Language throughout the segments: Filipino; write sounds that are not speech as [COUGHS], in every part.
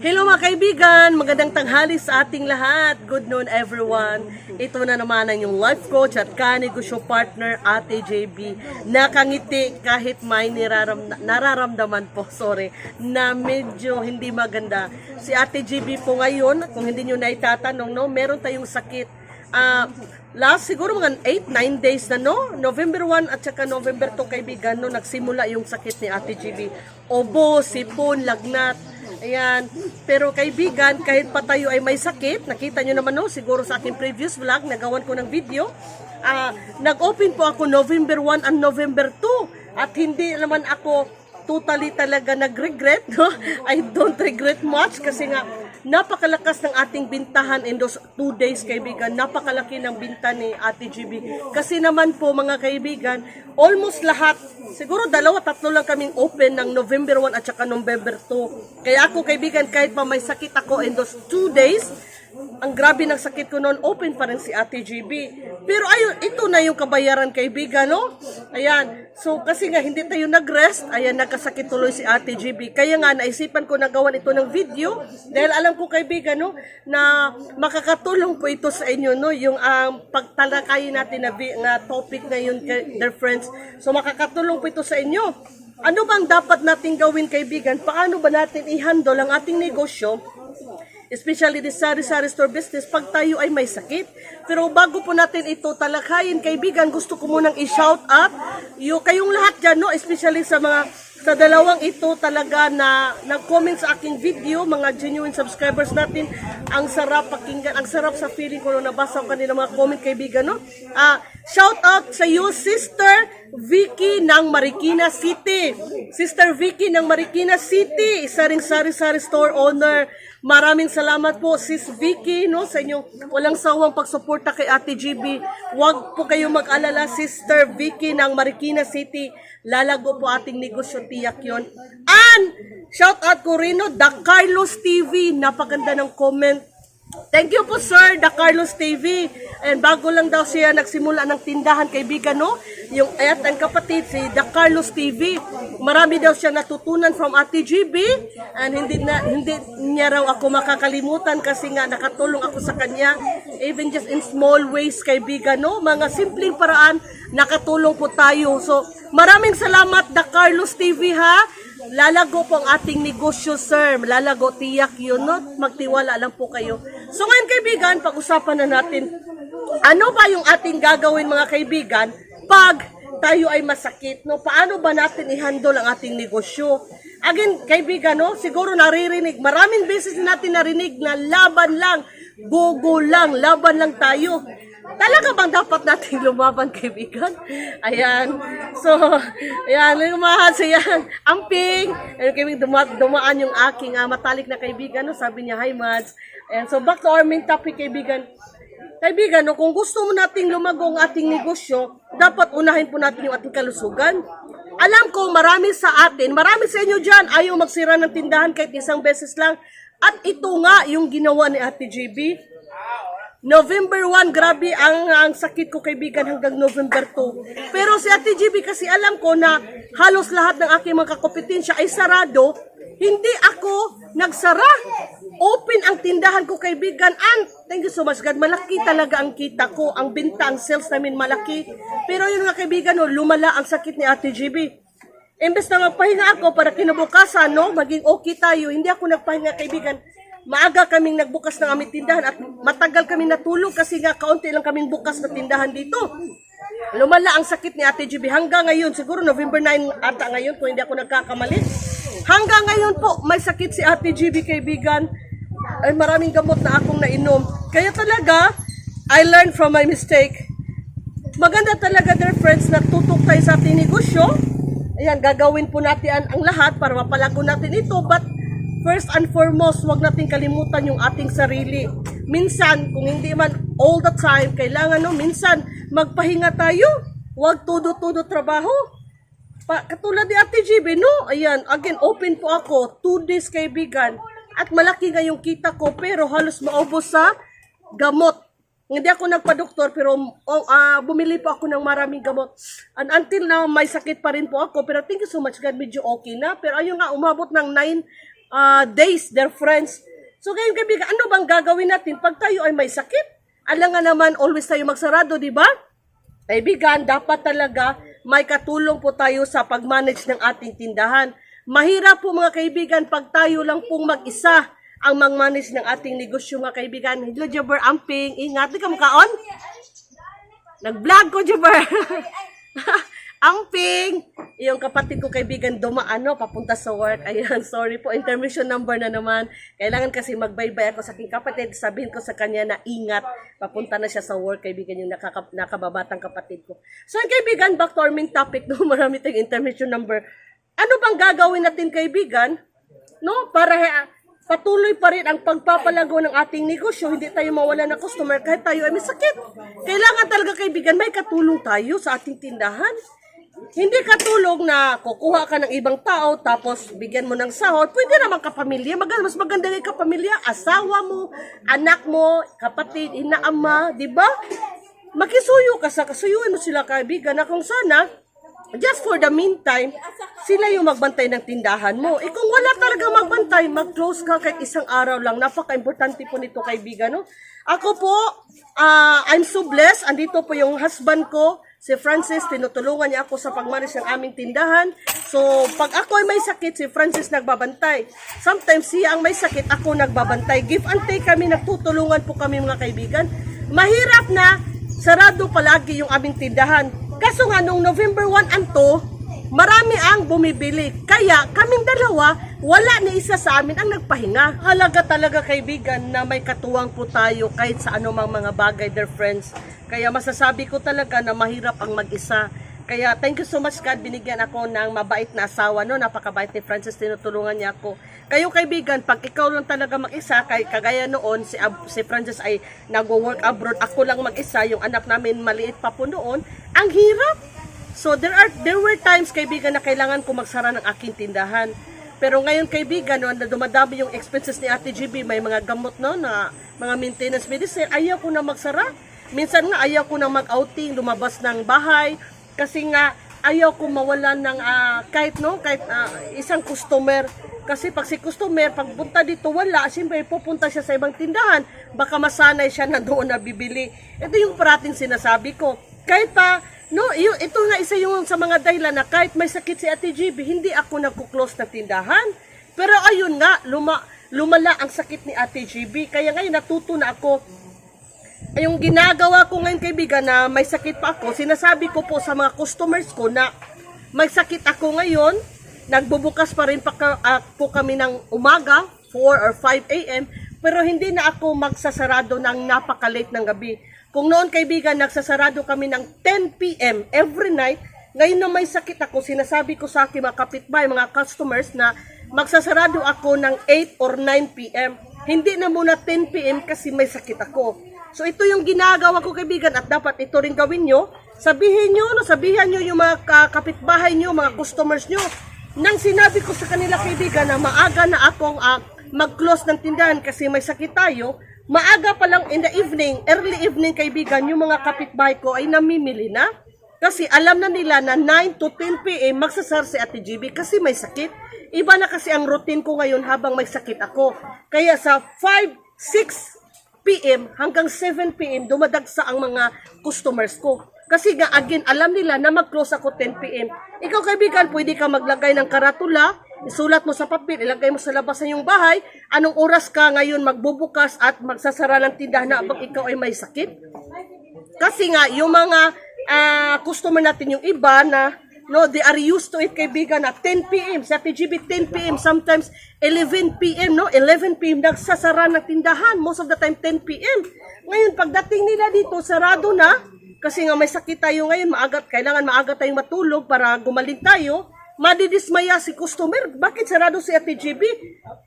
Hello mga kaibigan, magandang tanghali sa ating lahat. Good noon everyone. Ito na naman ang yung life coach at kanegosyo partner Ate JB. Nakangiti kahit may niraram, nararamdaman po, sorry, na medyo hindi maganda. Si Ate JB po ngayon, kung hindi nyo naitatanong, no, meron tayong sakit. Ah, last siguro mga 8-9 days na no, November 1 at saka November 2 kaibigan no, nagsimula yung sakit ni Ate GB. Obo, sipon, lagnat, Ayan. Pero kaibigan, kahit pa tayo ay may sakit, nakita nyo naman no, siguro sa aking previous vlog, nagawan ko ng video, ah, nag-open po ako November 1 and November 2. At hindi naman ako totally talaga nag-regret. No? [LAUGHS] I don't regret much kasi nga napakalakas ng ating bintahan in those two days, kaibigan. Napakalaki ng binta ni Ate GB. Kasi naman po, mga kaibigan, almost lahat, siguro dalawa, tatlo lang kaming open ng November 1 at saka November 2. Kaya ako, kaibigan, kahit pa may sakit ako in those two days, ang grabe ng sakit ko noon, open pa rin si Ate GB. Pero ayun, ito na yung kabayaran kaibigan, no? Ayan. So, kasi nga hindi tayo nag-rest, ayan, nagkasakit tuloy si Ate GB. Kaya nga, naisipan ko na gawan ito ng video dahil alam ko kaibigan, no, na makakatulong po ito sa inyo, no, yung ang pagtalakayin natin na, na topic ngayon, kay- dear friends. So, makakatulong po ito sa inyo. Ano bang dapat nating gawin kaibigan? Paano ba natin i-handle ang ating negosyo especially the sari-sari store business, pag tayo ay may sakit. Pero bago po natin ito talakayin, kaibigan, gusto ko munang i-shout out yung kayong lahat dyan, no? especially sa mga sa dalawang ito talaga na nag-comment sa aking video, mga genuine subscribers natin, ang sarap pakinggan, ang sarap sa feeling ko nung nabasa ko kanila mga comment kaibigan, no? Ah, shout out sa iyo, Sister Vicky ng Marikina City. Sister Vicky ng Marikina City, isa ring sari-sari store owner. Maraming salamat po, Sis Vicky, no, sa inyong walang sawang pagsuporta kay Ate GB. Huwag po kayong mag-alala, Sister Vicky ng Marikina City. Lalago po ating negosyo, tiyak yon. And, shout out ko rin, no, The Carlos TV. Napaganda ng comment. Thank you po, sir, The Carlos TV. And bago lang daw siya nagsimula ng tindahan, kaibigan, no? Yung ayat ang kapatid, si The Carlos TV. Marami daw siya natutunan from Ate GB. And hindi, na, hindi niya raw ako makakalimutan kasi nga nakatulong ako sa kanya. Even just in small ways, kaibigan, no? Mga simpleng paraan, nakatulong po tayo. So, maraming salamat, The Carlos TV, ha? Lalago po ang ating negosyo, sir. Lalago, tiyak yun, no? Magtiwala lang po kayo. So ngayon, kaibigan, pag-usapan na natin, ano ba yung ating gagawin, mga kaibigan, pag tayo ay masakit, no? Paano ba natin i-handle ang ating negosyo? Again, kaibigan, no? Siguro naririnig, maraming beses natin narinig na laban lang, gogo lang, laban lang tayo. Talaga bang dapat nating [LAUGHS] lumaban, kaibigan? Ayan. So, ayan, lumahan siya. Amping! Ayun, kaibigan, duma dumaan yung aking ah, matalik na kaibigan. No? Sabi niya, hi, Mads. And so, back to our main topic, kaibigan. Kaibigan, no, kung gusto mo nating lumago ang ating negosyo, dapat unahin po natin yung ating kalusugan. Alam ko, marami sa atin, marami sa inyo dyan, ayaw magsira ng tindahan kahit isang beses lang. At ito nga yung ginawa ni Ate JB. November 1, grabe ang, ang sakit ko kaibigan hanggang November 2. Pero si Ate GB kasi alam ko na halos lahat ng aking mga kompetensya ay sarado, hindi ako nagsara. Open ang tindahan ko kaibigan and thank you so much God, malaki talaga ang kita ko, ang binta, ang sales namin malaki. Pero yun nga kaibigan, no, lumala ang sakit ni Ate GB. Imbes na magpahinga ako para kinabukasan, no, maging okay tayo, hindi ako nagpahinga kaibigan. Maaga kaming nagbukas ng aming tindahan at matagal kami natulog kasi nga kaunti lang kaming bukas na tindahan dito. Lumala ang sakit ni Ate GB hanggang ngayon, siguro November 9 ata ngayon kung hindi ako nagkakamali. Hanggang ngayon po, may sakit si Ate GB kaibigan. Ay maraming gamot na akong nainom. Kaya talaga, I learned from my mistake. Maganda talaga dear friends na tutok tayo sa ating negosyo. Ayan, gagawin po natin ang lahat para mapalago natin ito. But first and foremost, wag natin kalimutan yung ating sarili. Minsan, kung hindi man all the time, kailangan no, minsan magpahinga tayo. Wag tudo-tudo trabaho. Pa, katulad ni Ate GB, no? Ayan, again, open po ako. Two days kaibigan. At malaki nga yung kita ko, pero halos maubos sa gamot. Hindi ako nagpa-doktor, pero oh, ah, bumili po ako ng maraming gamot. And until now, may sakit pa rin po ako. Pero thank you so much, God, medyo okay na. Pero ayun nga, umabot ng 9 ah, days, their friends. So ngayon kaibigan, ano bang gagawin natin pag tayo ay may sakit? Alam nga naman, always tayo magsarado, di ba? Kaibigan, dapat talaga may katulong po tayo sa pag-manage ng ating tindahan. Mahirap po mga kaibigan pag tayo lang pong mag-isa ang mag-manage ng ating negosyo mga kaibigan. Hello, Jabber Amping. Ingat, di ka makaon? Nag-vlog ko, Jabber. [LAUGHS] Amping! Yung kapatid ko kaibigan dumaan, no, papunta sa work. Ayan, sorry po, intermission number na naman. Kailangan kasi magbaybay ako sa aking kapatid. Sabihin ko sa kanya na ingat. Papunta na siya sa work, kaibigan yung nakaka, nakababatang kapatid ko. So, yung kaibigan, back to our main topic, no, [LAUGHS] marami tayong intermission number. Ano bang gagawin natin, kaibigan? No, para eh, patuloy pa rin ang pagpapalago ng ating negosyo, hindi tayo mawala ng customer kahit tayo ay may sakit. Kailangan talaga kaibigan, may katulong tayo sa ating tindahan. Hindi katulong na kukuha ka ng ibang tao tapos bigyan mo ng sahod. Pwede naman kapamilya. Mag- mas maganda yung kapamilya. Asawa mo, anak mo, kapatid, ina, ama, di ba? Makisuyo ka sa kasuyuin mo sila kaibigan na kung sana just for the meantime, sila yung magbantay ng tindahan mo. Eh kung wala talaga magbantay, mag-close ka kahit isang araw lang. Napaka-importante po nito kaibigan. No? Ako po, ah, I'm so blessed. Andito po yung husband ko, si Francis. Tinutulungan niya ako sa pagmanis ng aming tindahan. So, pag ako ay may sakit, si Francis nagbabantay. Sometimes siya ang may sakit, ako nagbabantay. Give and take kami, nagtutulungan po kami mga kaibigan. Mahirap na sarado palagi yung aming tindahan. Kaso nga, nung November 1 and 2, marami ang bumibili. Kaya, kaming dalawa, wala ni isa sa amin ang nagpahinga. Halaga talaga kaibigan na may katuwang po tayo kahit sa anumang mga bagay, dear friends. Kaya masasabi ko talaga na mahirap ang mag-isa. Kaya thank you so much God, binigyan ako ng mabait na asawa, no? Napakabait ni Francis, tinutulungan niya ako. Kayo kaibigan, pag ikaw lang talaga mag-isa, kay kagaya noon, si, Ab- si Francis ay nagwo-work abroad, ako lang mag-isa, yung anak namin maliit pa po noon, ang hirap. So there are there were times kaibigan na kailangan ko magsara ng aking tindahan. Pero ngayon kaibigan, no, na dumadami yung expenses ni Ate GB, may mga gamot no na mga maintenance medicine, ayaw ko na magsara. Minsan nga ayaw ko na mag-outing, lumabas ng bahay kasi nga ayaw ko mawalan ng ah, kahit no, kahit ah, isang customer. Kasi pag si customer, pagpunta dito wala, siyempre pupunta siya sa ibang tindahan, baka masanay siya na doon na bibili. Ito yung parating sinasabi ko. Kahit pa, no, yung, ito nga isa yung sa mga dahilan na kahit may sakit si Ate GB, hindi ako nagkuklose ng tindahan. Pero ayun nga, luma, lumala ang sakit ni Ate GB. Kaya ngayon natuto na ako yung ginagawa ko ngayon kaibigan na may sakit pa ako, sinasabi ko po sa mga customers ko na may sakit ako ngayon, nagbubukas pa rin pa ah, po kami ng umaga, 4 or 5 a.m., pero hindi na ako magsasarado ng napaka-late ng gabi. Kung noon kaibigan, nagsasarado kami ng 10 p.m. every night, ngayon na may sakit ako, sinasabi ko sa aking mga kapitbahay, mga customers na magsasarado ako ng 8 or 9 p.m. Hindi na muna 10 p.m. kasi may sakit ako. So ito yung ginagawa ko kaibigan at dapat ito rin gawin nyo. Sabihin nyo, sabihan nyo yung mga ka- kapitbahay nyo, mga customers nyo. Nang sinabi ko sa kanila kaibigan na maaga na akong ah, mag-close ng tindahan kasi may sakit tayo, maaga pa lang in the evening, early evening kaibigan, yung mga kapitbahay ko ay namimili na. Kasi alam na nila na 9 to 10 p.m. magsasar si Ate GB kasi may sakit. Iba na kasi ang routine ko ngayon habang may sakit ako. Kaya sa 5, 6 p.m. hanggang 7 p.m. dumadagsa ang mga customers ko. Kasi again, alam nila na mag-close ako 10 p.m. Ikaw, kaibigan, pwede ka maglagay ng karatula, isulat mo sa papel, ilagay mo sa labas ng iyong bahay, anong oras ka ngayon magbubukas at magsasara ng tindahan na abang ikaw ay may sakit. Kasi nga, yung mga ah, customer natin, yung iba na, no, they are used to it, kaibigan, na 10 p.m. Sa TGB, 10 p.m. Sometimes 11 p.m., no? 11 p.m. nagsasara ng tindahan. Most of the time, 10 p.m. Ngayon, pagdating nila dito, sarado na. Kasi nga may sakit tayo ngayon, maaga, kailangan maaga tayong matulog para gumaling tayo. Madidismaya si customer. Bakit sarado si Ate GB?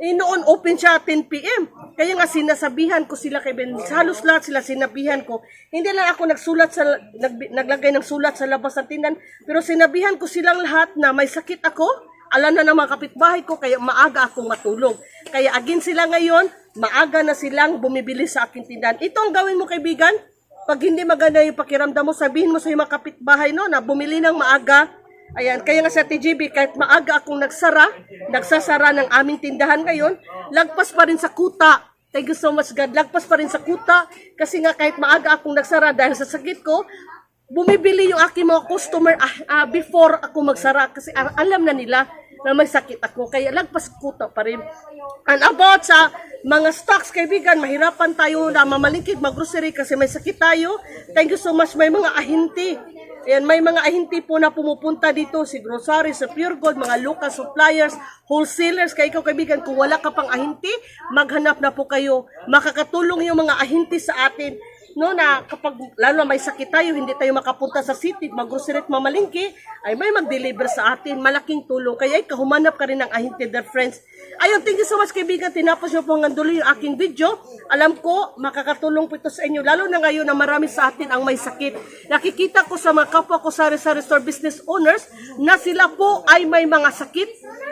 Eh, noon open siya 10 p.m. Kaya nga sinasabihan ko sila kay Ben. Halos lahat sila sinabihan ko. Hindi lang ako nagsulat sa, nag, naglagay ng sulat sa labas ng tindahan. Pero sinabihan ko silang lahat na may sakit ako. Alam na ng mga kapitbahay ko, kaya maaga akong matulog. Kaya agin sila ngayon, maaga na silang bumibili sa aking tindahan. Ito ang gawin mo kaibigan. Pag hindi maganda yung pakiramdam mo, sabihin mo sa mga kapitbahay no, na bumili ng maaga Ayan, kaya nga sa TGB, kahit maaga akong nagsara, nagsasara ng aming tindahan ngayon, lagpas pa rin sa kuta. Thank you so much God. Lagpas pa rin sa kuta kasi nga kahit maaga akong nagsara dahil sa sakit ko, bumibili yung aking mga customer ah, ah, before ako magsara kasi ah, alam na nila na may sakit ako. Kaya lagpas kuta pa rin. And about sa mga stocks, kaibigan, mahirapan tayo na mamalingkid, mag-grocery kasi may sakit tayo. Thank you so much. May mga ahinti. Ayan, may mga ahinti po na pumupunta dito, si grocery, sa Pure Gold, mga local suppliers, wholesalers. Kaya ikaw kaibigan, kung wala ka pang ahinti, maghanap na po kayo. Makakatulong yung mga ahinti sa atin no na kapag lalo may sakit tayo, hindi tayo makapunta sa city, mag-grocery at mamalingki, ay may mag-deliver sa atin. Malaking tulong. Kaya ikaw, humanap ka rin ng ahinti, dear friends. Ayun, thank you so much kaibigan. Tinapos nyo po hanggang dulo yung aking video. Alam ko, makakatulong po ito sa inyo. Lalo na ngayon na marami sa atin ang may sakit. Nakikita ko sa mga kapwa ko sa sari store business owners na sila po ay may mga sakit.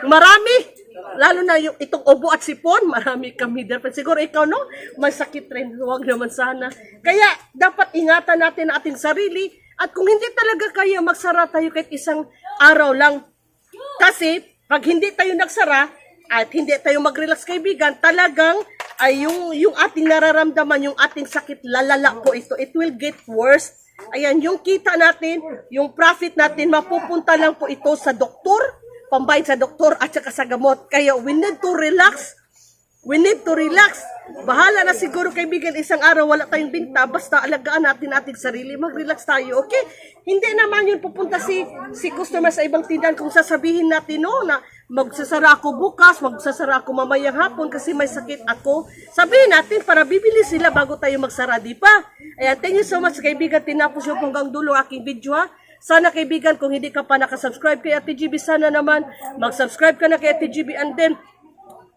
Marami. Lalo na yung itong obo at sipon, marami kami. Pero siguro ikaw, no? May sakit rin. Huwag naman sana. Kaya, dapat ingatan natin ating sarili. At kung hindi talaga kaya magsara tayo kahit isang araw lang. Kasi, pag hindi tayo nagsara, at hindi tayo mag-relax kaibigan, talagang ay yung, yung ating nararamdaman, yung ating sakit, lalala po ito. It will get worse. Ayan, yung kita natin, yung profit natin, mapupunta lang po ito sa doktor, pambayad sa doktor at saka sa gamot. Kaya we need to relax. We need to relax. Bahala na siguro kaibigan isang araw wala tayong binta basta alagaan natin ating sarili. Mag-relax tayo, okay? Hindi naman yun pupunta si si customer sa ibang tindahan kung sasabihin natin no na magsasara ako bukas, magsasara ako mamayang hapon kasi may sakit ako. Sabihin natin para bibili sila bago tayo magsara, di pa? Ayan, thank you so much kaibigan. Tinapos yung hanggang dulo aking video ha. Sana kaibigan, kung hindi ka pa nakasubscribe kay Ate GB, sana naman mag-subscribe ka na kay Ate GB and then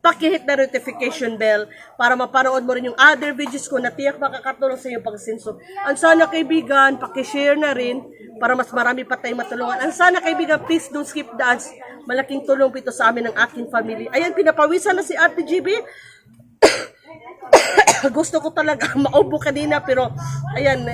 pakihit na notification bell para mapanood mo rin yung other videos ko na tiyak makakatulong sa iyong pagsinso. Ang sana kaibigan, pakishare na rin para mas marami pa tayong matulungan. Ang sana kaibigan, please don't skip the ads. Malaking tulong po ito sa amin ng aking family. Ayan, pinapawisan na si Ate GB. [COUGHS] gusto ko talaga [LAUGHS] maubo kanina pero ayan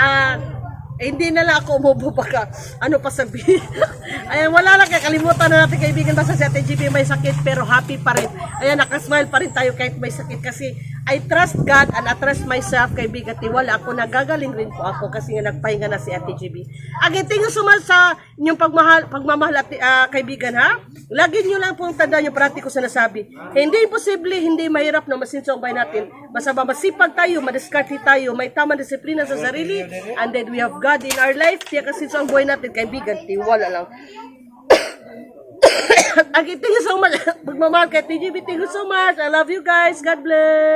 ah eh, hindi na lang ako umubo baka ano pa sabihin. [LAUGHS] Ayan, wala lang kakalimutan na natin kaibigan basta si Ate GB may sakit pero happy pa rin. Ayan, nakasmile pa rin tayo kahit may sakit kasi I trust God and I trust myself kaibigan. Tiwala ako nagagaling rin po ako kasi nga nagpahinga na si Ate GB. Again, thank you so much sa inyong pagmahal, pagmamahal at ah, kaibigan ha. Lagi nyo lang pong tandaan yung parati ko sinasabi. Hindi imposible, hindi mahirap na masinso ang bahay natin. Basta ba masipag tayo, madiskarte tayo, may tamang disiplina sa sarili, and then we have God in our life. Tiya kasi ang buhay natin, kaibigan, tiwala lang. Again, thank you so much. Pagmamahal kay TGB, thank you so much. I love you guys. God bless.